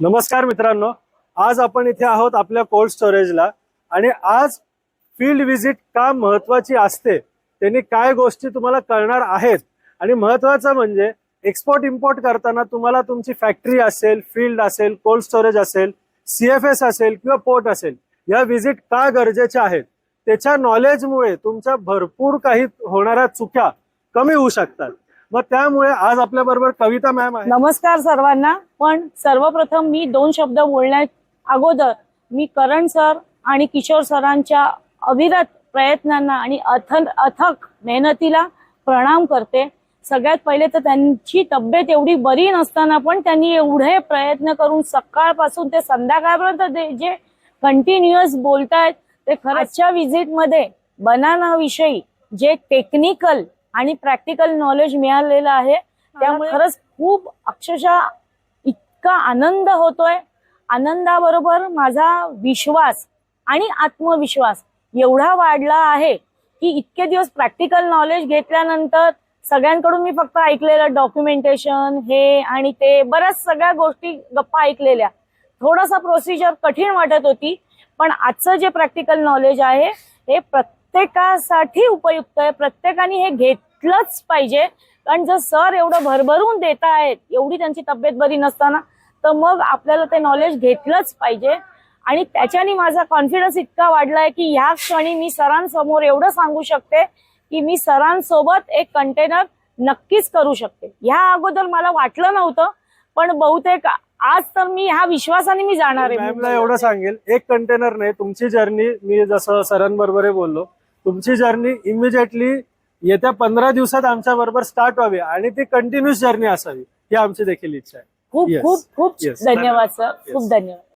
नमस्कार मित्रांनो आज आपण इथे आहोत आपल्या कोल्ड स्टोरेजला आणि आज फील्ड व्हिजिट का महत्वाची असते त्यांनी काय गोष्टी तुम्हाला कळणार आहेत. आणि महत्वाचं म्हणजे एक्सपोर्ट इम्पोर्ट करताना तुम्हाला तुमची फॅक्टरी असेल फील्ड असेल कोल्ड स्टोरेज असेल सी एफ एस असेल किंवा पोर्ट असेल या व्हिजिट का गरजेच्या आहेत? त्याच्या नॉलेजमुळे तुमच्या भरपूर काही होणाऱ्या चुक्या कमी होऊ शकतात. मग त्यामुळे आज आपल्या बरोबर कविता मॅम आहे नमस्कार सर्वांना. पण सर्वप्रथम मी दोन शब्द बोलण्या अगोदर मी करण सर आणि किशोर सरांच्या अविरत प्रयत्नांना आणि अथन अथक मेहनतीला प्रणाम करते. सगळ्यात पहिले तर त्यांची तब्येत एवढी बरी नसताना पण त्यांनी एवढे प्रयत्न करून सकाळपासून ते संध्याकाळपर्यंत ते जे कंटिन्युअस बोलतायत ते खरंचच्या विजिटमध्ये बनाना विषयी जे टेक्निकल आणि प्रॅक्टिकल नॉलेज मिळालेलं आहे. त्यामुळे खरंच खूप अक्षरशः इतका आनंद होतोय. आनंदाबरोबर माझा विश्वास आणि आत्मविश्वास एवढा वाढला आहे की इतके दिवस प्रॅक्टिकल नॉलेज घेतल्यानंतर सगळ्यांकडून मी फक्त ऐकलेलं डॉक्युमेंटेशन हे आणि ते बऱ्याच सगळ्या गोष्टी गप्पा ऐकलेल्या. थोडासा प्रोसिजर कठीण वाटत होती पण आजचं जे प्रॅक्टिकल नॉलेज आहे हे प्रत्येकासाठी उपयुक्त आहे. प्रत्येकाने हे घेतलंच पाहिजे. कारण जर सर एवढं भरभरून देत आहेत एवढी त्यांची तब्येत बरी नसताना तर मग आपल्याला ते नॉलेज घेतलंच पाहिजे. आणि त्याच्याने माझा कॉन्फिडन्स इतका वाढलाय की ह्या क्षणी मी सरांसमोर एवढं सांगू शकते की मी सरांसोबत एक कंटेनर नक्कीच करू शकते. ह्या अगोदर मला वाटलं नव्हतं पण बहुतेक आज तर मी ह्या विश्वासाने मी जाणार आहे. एवढं सांगेल एक कंटेनर नाही तुमची जर्नी मी जसं सरांबरोबर बोललो तुमची जर्नी इमिजिएटली येत्या पंधरा दिवसात आमच्या बरोबर स्टार्ट व्हावी आणि ती कंटिन्युअस जर्नी असावी ही आमची देखील इच्छा आहे खूप Yes. खूप खूप Yes. धन्यवाद सर Yes. खूप धन्यवाद